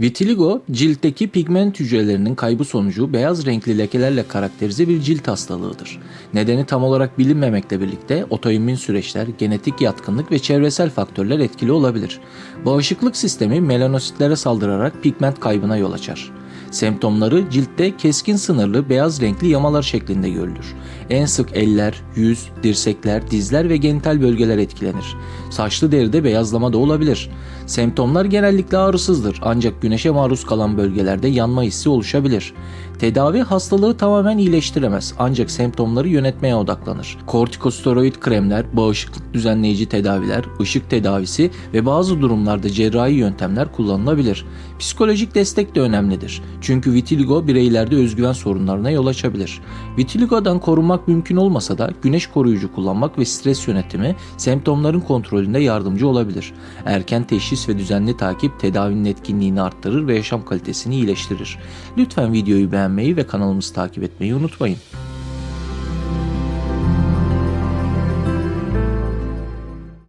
Vitiligo, ciltteki pigment hücrelerinin kaybı sonucu beyaz renkli lekelerle karakterize bir cilt hastalığıdır. Nedeni tam olarak bilinmemekle birlikte otoimmün süreçler, genetik yatkınlık ve çevresel faktörler etkili olabilir. Bağışıklık sistemi melanositlere saldırarak pigment kaybına yol açar. Semptomları ciltte keskin sınırlı beyaz renkli yamalar şeklinde görülür. En sık eller, yüz, dirsekler, dizler ve genital bölgeler etkilenir. Saçlı deride beyazlama da olabilir. Semptomlar genellikle ağrısızdır ancak güneşe maruz kalan bölgelerde yanma hissi oluşabilir. Tedavi hastalığı tamamen iyileştiremez ancak semptomları yönetmeye odaklanır. Kortikosteroid kremler, bağışıklık düzenleyici tedaviler, ışık tedavisi ve bazı durumlarda cerrahi yöntemler kullanılabilir. Psikolojik destek de önemlidir. Çünkü vitiligo bireylerde özgüven sorunlarına yol açabilir. Vitiligo'dan korunmak mümkün olmasa da güneş koruyucu kullanmak ve stres yönetimi semptomların kontrolünde yardımcı olabilir. Erken teşhis ve düzenli takip tedavinin etkinliğini arttırır ve yaşam kalitesini iyileştirir. Lütfen videoyu beğenmeyi ve kanalımızı takip etmeyi unutmayın.